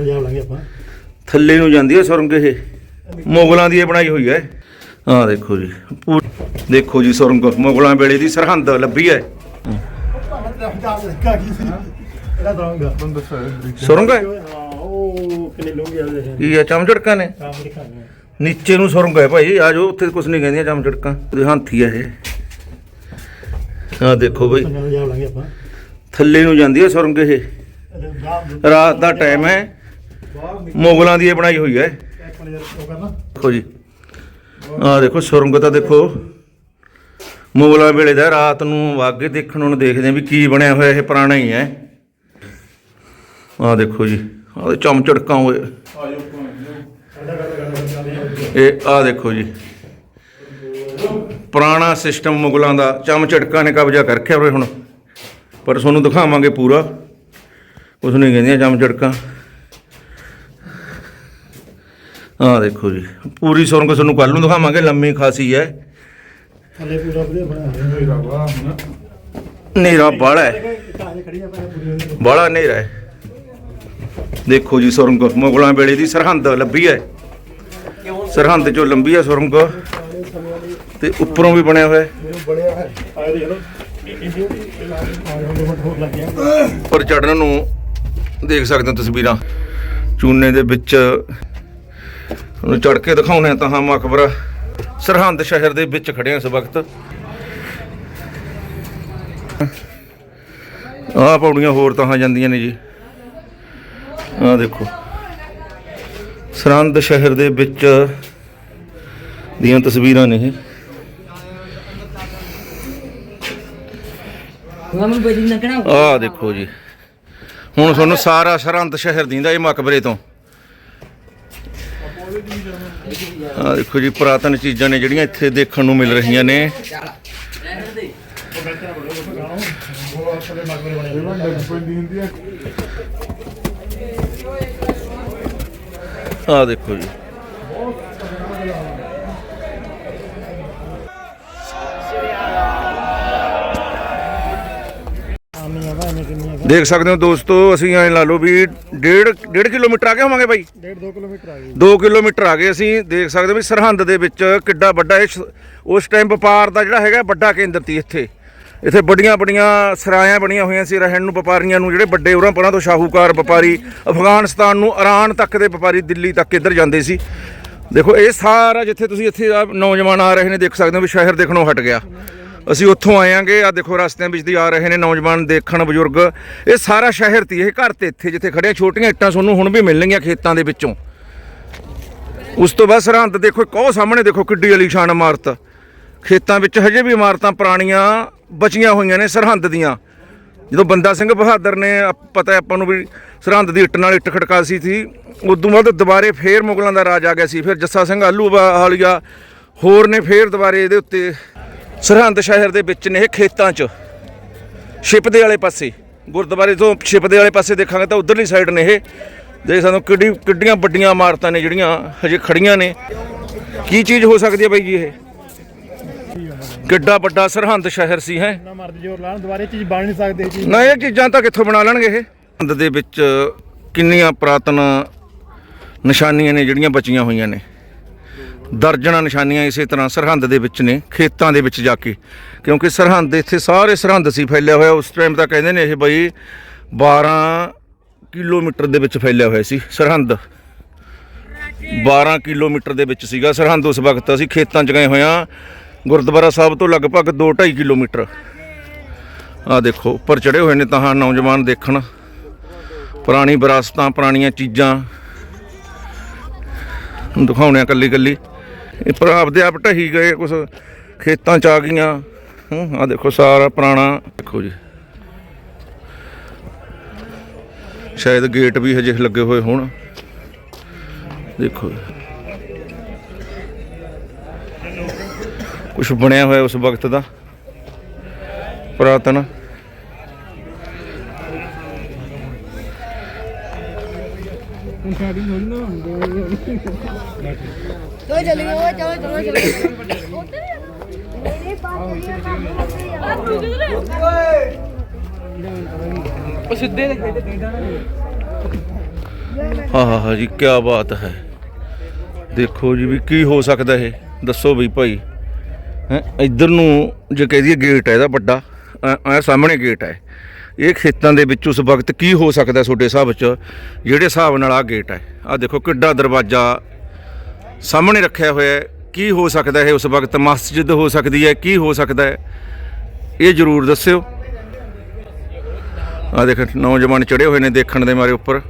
ਨਾਲ ਜਾ ਲਾਂਗੇ ਆਪਾਂ। ਥੱਲੇ ਨੂੰ ਜਾਂਦੀ ਹੈ ਸੁਰੰਗ ਇਹ। ਮੁਗਲਾਂ ਦੀ ਇਹ ਬਣਾਈ ਹੋਈ ਹੈ ਆਹ ਦੇਖੋ ਜੀ ਦੇਖੋ ਜੀ ਸੁਰੰਗ ਮੁਗਲਾਂ ਵੇਲੇ ਦੀ ਸਰਹੰਦ ਲੱਭੀ ਹੈ ਸੁਰੰਗ ਹੈ ਹਾਂ ਉਹ ਕਿੰਨੇ ਲੋਕ ਆ ਦੇ ਕੀ ਹੈ ਚਮਚੜਕਾਂ ਨੇ? ਨੀਚੇ ਨੂੰ ਸੁਰੰਗ ਹੈ ਭਾਈ ਆ ਜਾਓ ਉੱਥੇ ਕੁਝ ਨਹੀਂ ਕਹਿੰਦੀਆਂ ਚਮਚੜਕਾਂ। ਉਹਦੇ ਹਾਥੀ ਹੈ ਇਹ। ਆਹ ਦੇਖੋ ਭਾਈ ਜਾ ਥੱਲੇ ਨੂੰ ਜਾਂਦੀ ਹੈ ਸੁਰੰਗ ਇਹ। ਰਾਤ ਦਾ ਟਾਈਮ ਹੈ। ਮੁਗਲਾਂ ਦੀ ਇਹ ਬਣਾਈ ਹੋਈ ਹੈ। ਦੇਖੋ ਜੀ। ਆਹ ਦੇਖੋ ਸੁਰੰਗ ਤਾਂ ਦੇਖੋ। ਮੁਗਲਾਂ ਵੇਲੇ ਦਾ ਰਾਤ ਨੂੰ ਵਾਗੇ ਦੇਖਣ ਨੂੰ ਦੇਖਦੇ ਆ ਵੀ ਕੀ ਬਣਿਆ ਹੋਇਆ, ਇਹ ਪੁਰਾਣਾ ਹੀ ਹੈ। ਆਹ ਦੇਖੋ ਜੀ, ਆਹ ਚਮਚੜਕਾਂ ਹੋਏ। ਇਹ, ਆਹ ਦੇਖੋ ਜੀ। ਪੁਰਾਣਾ ਸਿਸਟਮ ਮੁਗਲਾਂ ਦਾ, ਚਮਚੜਕਾਂ ਨੇ ਕਬਜ਼ਾ ਕਰ ਰੱਖਿਆ ਉਰੇ ਹੁਣ। ਪਰ ਤੁਹਾਨੂੰ ਦਿਖਾਵਾਂਗੇ ਪੂਰਾ। ਕੁਛ ਨਹੀਂ ਕਹਿੰਦੀਆਂ ਚਮਚੜਕਾਂ। ਆਹ ਦੇਖੋ ਜੀ ਪੂਰੀ ਸੁਰੰਗ ਤੁਹਾਨੂੰ ਕੱਲ ਨੂੰ ਦਿਖਾਵਾਂਗੇ ਲੰਮੀ ਖਾਸੀ ਹੈ। ਥੱਲੇ ਪੂਰਾ ਵਧੀਆ ਬਣਾਇਆ ਹੋਇਆ। ਹਨੇਰਾ ਬਾਹਲਾ ਹੈ। ਆ ਪੂਰੀ ਬਾਹਲਾ ਹਨੇਰਾ ਹੈ। ਦੇਖੋ ਜੀ ਸੁਰੰਗ ਮੁਗਲਾਂ ਵੇਲੇ ਦੀ ਸਰਹੰਦ ਲੱਭੀ ਹੈ। ਸਰਹੰਦ ਚੋਂ ਲੰਬੀ ਹੈ ਸੁਰੰਗ। ਤੇ ਉੱਪਰੋਂ ਵੀ ਬਣਿਆ ਹੋਇਆ ਉੱਪਰ ਚੜਨ ਨੂੰ ਦੇਖ ਸਕਦੇ ਹੋ ਤਸਵੀਰਾਂ। ਚੂਨੇ ਦੇ ਵਿੱਚ ਤੁਹਾਨੂੰ ਚੜ ਕੇ ਦਿਖਾਉਣੇ ਤਾਂ ਹਾਂ ਮਕਬਰਾ ਸਰਹੰਦ ਸ਼ਹਿਰ ਦੇ ਵਿੱਚ ਖੜੇ ਹਾਂ ਇਸ ਵਕਤ। ਆਹ ਪੌੜੀਆਂ ਹੋਰ ਤਾਂ ਜਾਂਦੀਆਂ ਨੇ ਜੀ। ਆਹ ਦੇਖੋ। ਸਰਹੰਦ ਸ਼ਹਿਰ ਦੇ ਵਿੱਚ ਦੀਆਂ ਤਸਵੀਰਾਂ ਨੇ ਇਹ। ਆਹ ਦੇਖੋ ਜੀ। ਹੁਣ ਤੁਹਾਨੂੰ ਸਾਰਾ ਸਰਹੰਦ ਸ਼ਹਿਰ ਦੀਂਦਾ ਇਹ ਮਕਬਰੇ ਤੋਂ। ਆਹ ਦੇਖੋ ਜੀ, ਪੁਰਾਤਨ ਚੀਜ਼ਾਂ ਨੇ ਜਿਹੜੀਆਂ ਇੱਥੇ ਦੇਖਣ ਨੂੰ ਮਿਲ ਰਹੀਆਂ ਨੇ। ਆ ਦੇਖੋ ਜੀ। ਦੇਖ ਸਕਦੇ ਹੋ ਦੋਸਤੋ ਅਸੀਂ ਐਂ ਲਾ ਲਓ ਵੀ ਡੇਢ ਡੇਢ ਕਿਲੋਮੀਟਰ ਆ ਗਏ ਹੋਵਾਂਗੇ ਬਾਈ? 1.5 2 ਕਿਲੋਮੀਟਰ ਆ ਗਈ 2 ਕਿਲੋਮੀਟਰ ਆ ਗਏ ਅਸੀਂ ਦੇਖ ਸਕਦੇ ਹੋ ਵੀ ਸਰਹੰਦ ਦੇ ਵਿੱਚ ਕਿੱਡਾ ਵੱਡਾ ਇਹ ਉਸ ਟਾਈਮ ਵਪਾਰ ਦਾ ਜਿਹੜਾ ਹੈਗਾ ਵੱਡਾ ਕੇਂਦਰ ਸੀ ਇੱਥੇ। ਇੱਥੇ ਵੱਡੀਆਂ ਵੱਡੀਆਂ ਸਰਾਇਆਂ ਬਣੀਆਂ ਹੋਈਆਂ ਸੀ ਰਹਿਣ ਨੂੰ ਵਪਾਰੀਆਂ ਨੂੰ ਜਿਹੜੇ ਵੱਡੇ ਉਰਾਂ ਪਰਾਂ ਤੋਂ ਸ਼ਾਹੂਕਾਰ ਵਪਾਰੀ ਅਫਗਾਨਿਸਤਾਨ ਨੂੰ ਇਰਾਨ ਤੱਕ ਦੇ ਵਪਾਰੀ ਦਿੱਲੀ ਤੱਕ ਇੱਧਰ ਜਾਂਦੇ ਸੀ। ਦੇਖੋ ਇਹ ਸਾਰਾ ਜਿੱਥੇ ਤੁਸੀਂ ਇੱਥੇ ਨੌਜਵਾਨ ਆ ਰਹੇ ਨੇ ਦੇਖ ਸਕਦੇ ਹੋ ਵੀ ਸ਼ਹਿਰ ਦੇਖਣੋਂ ਹਟ ਗਿਆ। ਅਸੀਂ ਉੱਥੋਂ ਆਏਾਂਗੇ ਆ ਦੇਖੋ ਰਸਤਿਆਂ ਵਿੱਚ ਦੀ ਆ ਰਹੇ ਨੇ ਨੌਜਵਾਨ ਦੇਖਣ ਬਜ਼ੁਰਗ। ਇਹ ਸਾਰਾ ਸ਼ਹਿਰ ਤੀ, ਇਹ ਘਰ ਤੇ ਇੱਥੇ ਜਿੱਥੇ ਖੜਿਆ ਛੋਟੀਆਂ ਇੱਟਾਂ ਤੁਹਾਨੂੰ ਹੁਣ ਵੀ ਮਿਲਣਗੀਆਂ ਖੇਤਾਂ ਦੇ ਵਿੱਚੋਂ। ਉਸ ਤੋਂ ਬਾਅਦ ਸਰਹੰਦ ਦੇਖੋ, ਇੱਕ ਉਹ ਸਾਹਮਣੇ ਦੇਖੋ, ਕਿੱਡੀ ਅਲੀਸ਼ਾਨ ਇਮਾਰਤ। ਖੇਤਾਂ ਵਿੱਚ ਹਜੇ ਵੀ ਇਮਾਰਤਾਂ ਪੁਰਾਣੀਆਂ ਬਚੀਆਂ ਹੋਈਆਂ ਨੇ ਸਰਹੰਦ ਦੀਆਂ। ਜਦੋਂ ਬੰਦਾ ਸਿੰਘ ਬਹਾਦਰ ਨੇ ਪਤਾ ਆਪਾਂ ਨੂੰ ਵੀ ਸਰਹੰਦ ਦੀ ਇੱਟ ਨਾਲ ਇੱਟ ਖੜਕਾਸੀ ਸੀ। ਉਦੋਂ ਬਾਅਦ ਦੁਬਾਰੇ ਫੇਰ ਮੁਗਲਾਂ ਦਾ ਰਾਜ ਆ ਗਿਆ ਸੀ। ਫਿਰ ਜੱਸਾ ਸਿੰਘ ਆਲੂ ਵਾਲੀਆ ਹੋਰ ਨੇ ਫੇਰ ਦੁਬਾਰੇ ਇਹਦੇ ਉੱਤੇ ਸਰਹੰਦ ਸ਼ਹਿਰ ਦੇ ਵਿੱਚ ਨੇ ਇਹ ਖੇਤਾਂ 'ਚ। ਸ਼ਿਪ ਦੇ ਵਾਲੇ ਪਾਸੇ ਗੁਰਦੁਆਰੇ ਤੋਂ ਸ਼ਿਪ ਦੇ ਵਾਲੇ ਪਾਸੇ ਦੇਖਾਂਗੇ ਤਾਂ ਉਧਰਲੀ ਸਾਈਡ ਨੇ ਇਹ। ਦੇਖ ਸਕਦੇ ਹੋ ਕਿੱਡੀ ਕਿੱਡੀਆਂ ਵੱਡੀਆਂ ਇਮਾਰਤਾਂ ਨੇ ਜਿਹੜੀਆਂ ਹਜੇ ਖੜੀਆਂ ਨੇ। ਕੀ ਚੀਜ਼ ਹੋ ਸਕਦੀ ਹੈ ਬਾਈ ਜੀ ਇਹ? ਕਿੱਡਾ ਵੱਡਾ ਸਰਹੰਦ ਸ਼ਹਿਰ ਸੀ ਹੈ? ਨਾ ਮਰਦ ਜੋਰ ਲਾਣ ਦੁਬਾਰੇ ਚੀਜ਼ ਬਣ ਨਹੀਂ ਸਕਦੇ ਇਹ ਚੀਜ਼। ਨਾ ਇਹ ਚੀਜ਼ਾਂ ਤਾਂ ਕਿੱਥੋਂ ਬਣਾ ਲੈਣਗੇ ਇਹ? ਸਰਹੰਦ ਦੇ ਵਿੱਚ ਕਿੰਨੀਆਂ ਪੁਰਾਤਨ ਨਿਸ਼ਾਨੀਆਂ ਨੇ ਜਿਹੜੀਆਂ ਬਚੀਆਂ ਹੋਈਆਂ ਨੇ। ਦਰਜਨਾਂ ਨਿਸ਼ਾਨੀਆਂ ਇਸੇ ਤਰ੍ਹਾਂ ਸਰਹੰਦ ਦੇ ਵਿੱਚ ਨੇ, ਖੇਤਾਂ ਦੇ ਵਿੱਚ ਜਾ ਕੇ। ਕਿਉਂਕਿ ਸਰਹੰਦ, ਇੱਥੇ ਸਾਰੇ ਸਰਹੰਦ ਸੀ ਫੈਲਿਆ ਹੋਇਆ, ਉਸ ਟਾਈਮ ਤਾਂ ਕਹਿੰਦੇ ਨੇ ਇਹ ਬਈ 12 ਕਿਲੋਮੀਟਰ ਦੇ ਵਿੱਚ ਫੈਲਿਆ ਹੋਇਆ ਸੀ ਸਰਹੰਦ। 12 ਕਿਲੋਮੀਟਰ ਦੇ ਵਿੱਚ ਸੀਗਾ ਸਰਹੰਦ ਉਸ ਵਕਤ, ਅਸੀਂ ਖੇਤਾਂ 'ਚ ਗਏ ਹੋਇਆ ਗੁਰਦੁਆਰਾ ਸਾਹਿਬ ਤੋਂ ਲਗਭਗ 2.5 ਕਿਲੋਮੀਟਰ। ਆ ਦੇਖੋ, ਉੱਪਰ ਚੜੇ ਹੋਏ ਨੇ ਤਾਂ ਨੌਜਵਾਨ ਦੇਖਣ। ਪੁਰਾਣੀ ਵਿਰਾਸਤਾਂ, ਪੁਰਾਣੀਆਂ ਚੀਜ਼ਾਂ। ਨੂੰ ਦਿਖਾਉਣੇ ਕੱਲੀ ਕੱਲੀ ਇਹ ਪਰ ਆਪਦੇ ਆਪ ਢਹੀ ਗਏ ਕੁਝ ਖੇਤਾਂ ਚ ਆ ਗਈਆਂ। ਆ ਦੇਖੋ ਸਾਰਾ ਪੁਰਾਣਾ। ਦੇਖੋ ਜੀ। ਸ਼ਾਇਦ ਗੇਟ ਵੀ ਹਜੇ ਲੱਗੇ ਹੋਏ ਹੋਣ। ਦੇਖੋ ਕੁਝ ਬਣਿਆ ਹੋਇਆ ਉਸ ਵਕਤ ਦਾ। ਪੁਰਾਤਨ। ਸਾਡੀ ਹਾਂ ਹਾਂ ਜੀ ਕੀ ਬਾਤ ਹੈ। ਦੇਖੋ ਜੀ ਵੀ ਕੀ ਹੋ ਸਕਦਾ ਇਹ। ਦੱਸੋ ਵੀ ਭਾਈ। ਹੈ ਇੱਧਰ ਨੂੰ ਜੇ ਕਹਿ ਦਈਏ ਗੇਟ ਹੈ ਇਹਦਾ ਵੱਡਾ। ਐ ਸਾਹਮਣੇ ਗੇਟ ਹੈ ਇਹ ਖੇਤਾਂ ਦੇ ਵਿੱਚ ਉਸ ਵਕਤ ਕੀ ਹੋ ਸਕਦਾ ਤੁਹਾਡੇ ਹਿਸਾਬ 'ਚ? ਜਿਹੜੇ ਹਿਸਾਬ ਨਾਲ ਆ ਗੇਟ ਹੈ ਆ ਦੇਖੋ ਕਿੱਡਾ ਦਰਵਾਜ਼ਾ ਸਾਹਮਣੇ ਰੱਖਿਆ ਹੋਇਆ ਹੈ। ਕੀ ਹੋ ਸਕਦਾ ਹੈ ਉਸ ਵਕਤ? ਮਸਜਿਦ ਹੋ ਸਕਦੀ ਹੈ, ਕੀ ਹੋ ਸਕਦਾ ਹੈ? ਇਹ ਜ਼ਰੂਰ ਦੱਸਿਓ। ਆ ਦੇਖ, ਨੌਜਵਾਨ ਚੜੇ ਹੋਏ ਨੇ ਦੇਖਣ ਦੇ ਮਾਰੇ ਉੱਪਰ।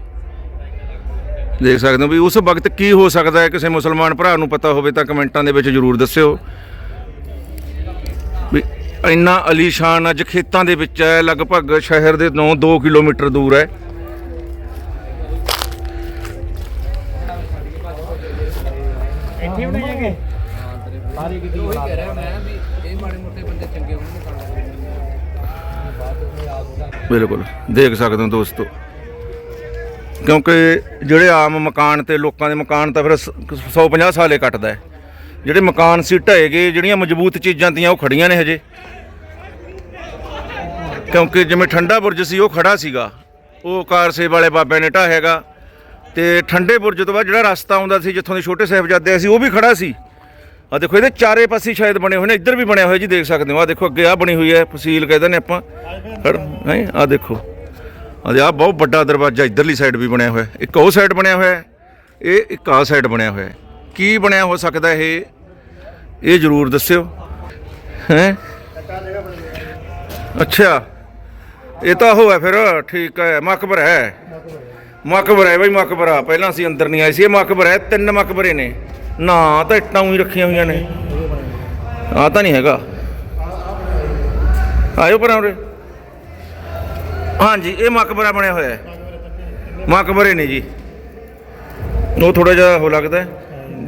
ਦੇਖ ਸਕਦੇ ਹੋ ਵੀ ਉਸ ਵਕਤ ਕੀ ਹੋ ਸਕਦਾ ਹੈ? ਕਿਸੇ ਮੁਸਲਮਾਨ ਭਰਾ ਨੂੰ ਪਤਾ ਹੋਵੇ ਤਾਂ ਕਮੈਂਟਾਂ ਦੇ ਵਿੱਚ ਜ਼ਰੂਰ ਦੱਸਿਓ। ਵੀ ਇੰਨਾ ਅਲੀਸ਼ਾਨ ਅੱਜ ਖੇਤਾਂ ਦੇ ਵਿੱਚ ਹੈ ਲਗਭਗ ਸ਼ਹਿਰ ਦੇ ਤੋਂ 2 ਕਿਲੋਮੀਟਰ ਦੂਰ ਹੈ। ਇੱਥੇ ਵੀ ਨਹੀਂ ਹੈਗੇ? ਸਾਰੇ ਕਿਤੇ ਉਹੀ ਕਹਿ ਰਿਹਾ ਮੈਂ ਵੀ ਇਹ ਮਾੜੇ ਮੋਟੇ ਬੰਦੇ ਚੰਗੇ ਹੋਣਗੇ ਤਾਂ ਬਿਲਕੁਲ ਦੇਖ ਸਕਦੇ ਹੋ ਦੋਸਤੋ। ਕਿਉਂਕਿ ਜਿਹੜੇ ਆਮ ਮਕਾਨ ਤੇ ਲੋਕਾਂ ਦੇ ਮਕਾਨ ਤਾਂ ਫਿਰ 150 ਸਾਲੇ ਕੱਟਦਾ ਹੈ। ਜਿਹੜੇ ਮਕਾਨ ਸੀ, ਢਹਿ ਗਏ, ਜਿਹੜੀਆਂ ਮਜ਼ਬੂਤ ਚੀਜ਼ਾਂ ਤੀਆਂ ਉਹ ਖੜੀਆਂ ਨੇ ਹਜੇ। ਕਿਉਂਕਿ ਜਿਵੇਂ ਠੰਡਾ ਬੁਰਜ ਸੀ, ਉਹ ਖੜਾ ਸੀਗਾ। ਉਹ ਕਾਰ ਕਾਰਸੇ ਵਾਲੇ ਬਾਬੇ ਨੇ ਢਾਹੇਗਾ ਤੇ ਠੰਡੇ ਬੁਰਜ ਤੋਂ ਬਾਅਦ ਜਿਹੜਾ ਰਸਤਾ ਆਉਂਦਾ ਸੀ, ਜਿੱਥੋਂ ਦੇ ਛੋਟੇ ਸਾਹਿਬਜ਼ਾਦੇ ਸੀ, ਉਹ ਵੀ ਖੜਾ ਸੀ। ਆ ਦੇਖੋ, ਇਹਦੇ ਚਾਰੇ ਪਾਸੇ ਸ਼ਾਇਦ ਬਣੇ ਹੋਏ ਨੇ, ਇੱਧਰ ਵੀ ਬਣਿਆ ਹੋਇਆ ਜੀ, ਦੇਖ ਸਕਦੇ ਹੋ। ਆ ਦੇਖੋ, ਅੱਗੇ ਆ ਬਣੀ ਹੋਈ ਹੈ, ਫਸੀਲ ਕਹਿੰਦੇ ਨੇ ਆਪਾਂ। ਹੈ ਆ ਦੇਖੋ। ਆ ਆ ਬਹੁਤ ਵੱਡਾ ਦਰਵਾਜ਼ਾ, ਇੱਧਰਲੀ ਸਾਈਡ ਵੀ ਬਣਿਆ ਹੋਇਆ। ਇੱਕ ਉਹ ਸਾਈਡ ਬਣਿਆ ਹੋਇਆ ਇਹ ਇੱਕ ਆ ਸਾਈਡ ਬਣਿਆ ਹੋਇਆ ਕੀ ਬਣਿਆ ਹੋ ਸਕਦਾ ਇਹ? ਇਹ ਜ਼ਰੂਰ ਦੱਸਿਓ। ਹੈ? ਅੱਛਾ। ਇਹ ਤਾਂ ਉਹ ਹੈ ਫਿਰ ਠੀਕ ਹੈ ਮਕਬਰ ਹੈ। ਮਕਬਰ ਹੈ ਬਈ ਮਕਬਰਾ ਪਹਿਲਾਂ ਅਸੀਂ ਅੰਦਰ ਨਹੀਂ ਆਏ ਸੀ ਇਹ ਮਕਬਰ ਹੈ ਤਿੰਨ ਮਕਬਰੇ ਨੇ। ਨਾ ਤਾਂ ਇੱਟਾਂ ਹੀ ਰੱਖੀਆਂ ਹੋਈਆਂ ਨੇ। ਆ ਤਾਂ ਨਹੀਂ ਹੈਗਾ। ਆਇਓ ਪਰਾਂ ਉਰੇ। ਹਾਂਜੀ ਇਹ ਮਕਬਰਾ ਬਣਿਆ ਹੋਇਆ ਹੈ। ਮਕਬਰੇ ਨੇ ਜੀ। ਉਹ ਥੋੜਾ ਜਿਹਾ ਹੋ ਲੱਗਦਾ ਹੈ,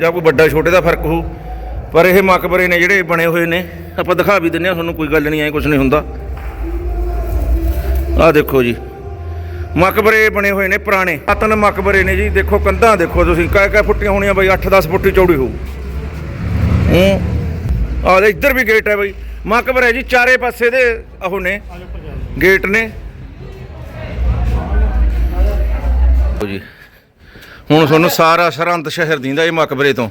ਜਾਂ ਕੋਈ ਵੱਡਾ ਛੋਟੇ ਦਾ ਫ਼ਰਕ ਹੋ ਪਰ ਇਹ ਮਕਬਰੇ ਨੇ ਜਿਹੜੇ ਬਣੇ ਹੋਏ ਨੇ, ਆਪਾਂ ਦਿਖਾ ਵੀ ਦਿੰਨੇ ਆ ਤੁਹਾਨੂੰ ਕੋਈ ਗੱਲ ਨਹੀਂ, ਐ ਕੁਝ ਨਹੀਂ ਹੁੰਦਾ। ਆਹ ਦੇਖੋ ਜੀ, ਮਕਬਰੇ ਬਣੇ ਹੋਏ ਨੇ, ਪੁਰਾਣੇ ਪਤਨ ਮਕਬਰੇ ਨੇ ਜੀ, ਦੇਖੋ ਕੰਧਾਂ ਦੇਖੋ ਤੁਸੀਂ, ਕਾਹ ਕਾਹ ਫੁੱਟੀਆਂ ਹੋਣੀਆਂ ਬਈ 8-10 ਫੁੱਟ ਚੌੜੀ ਹੋਊ। ਹੂੰ, ਆਹ ਇੱਧਰ ਵੀ ਗੇਟ ਹੈ ਬਈ, ਮਕਬਰ ਹੈ ਜੀ, ਚਾਰੇ ਪਾਸੇ ਦੇ ਉਹ ਨੇ, ਗੇਟ ਨੇ। ਜੀ। ਹੁਣ ਤੁਹਾਨੂੰ ਸਾਰਾ ਸਰਹੰਦ ਸ਼ਹਿਰ ਦਿੰਦਾ ਇਹ ਮਕਬਰੇ ਤੋਂ।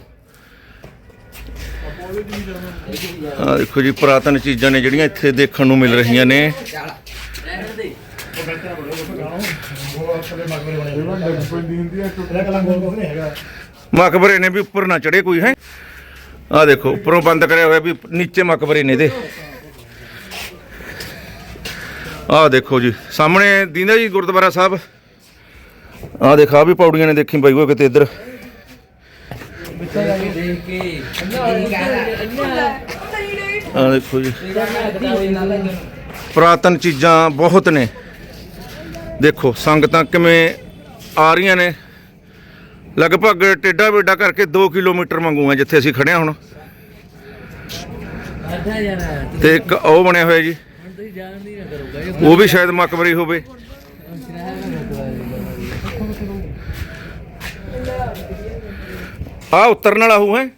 ਆ ਦੇਖੋ ਜੀ, ਪੁਰਾਤਨ ਚੀਜ਼ਾਂ ਨੇ ਜਿਹੜੀਆਂ ਇੱਥੇ ਦੇਖਣ ਨੂੰ ਮਿਲ ਰਹੀਆਂ ਨੇ। ਮਕਬਰੇ ਨੇ ਵੀ ਉੱਪਰ ਨਾ ਚੜੇ ਕੋਈ, ਹੈ? ਆ ਦੇਖੋ, ਉੱਪਰੋਂ ਬੰਦ ਕਰਿਆ ਹੋਇਆ ਵੀ ਨੀਚੇ ਮਕਬਰੇ ਨੇ ਇਹਦੇ। ਆ ਦੇਖੋ ਜੀ, ਸਾਹਮਣੇ ਦਿੰਦਾ ਜੀ ਗੁਰਦੁਆਰਾ ਸਾਹਿਬ। ਆ ਦੇਖਾ ਵੀ ਪੌੜੀਆਂ ਨੇ ਦੇਖੀ ਬਾਈ, ਉਹ ਕਿਤੇ ਇੱਧਰ। ਆ ਦੇਖੋ ਜੀ। ਪੁਰਾਤਨ ਚੀਜ਼ਾਂ ਬਹੁਤ ਨੇ। ਦੇਖੋ, ਸੰਗਤਾਂ ਕਿਵੇਂ ਆ ਰਹੀਆਂ ਨੇ। ਲਗਭਗ ਟੇਡਾ ਬੇਡਾ ਕਰਕੇ 2 ਕਿਲੋਮੀਟਰ ਮੰਗੂਆਂ ਜਿੱਥੇ ਅਸੀਂ ਖੜੇ ਹਾਂ ਹੁਣ। ਤੇ ਇੱਕ ਉਹ ਬਣਿਆ ਹੋਇਆ ਜੀ। ਉਹ ਵੀ ਸ਼ਾਇਦ ਮਕਬਰੀ ਹੋਵੇ। ਆ ਉਤਰਨ ਵਾਲਾ ਹੂ ਹੈ?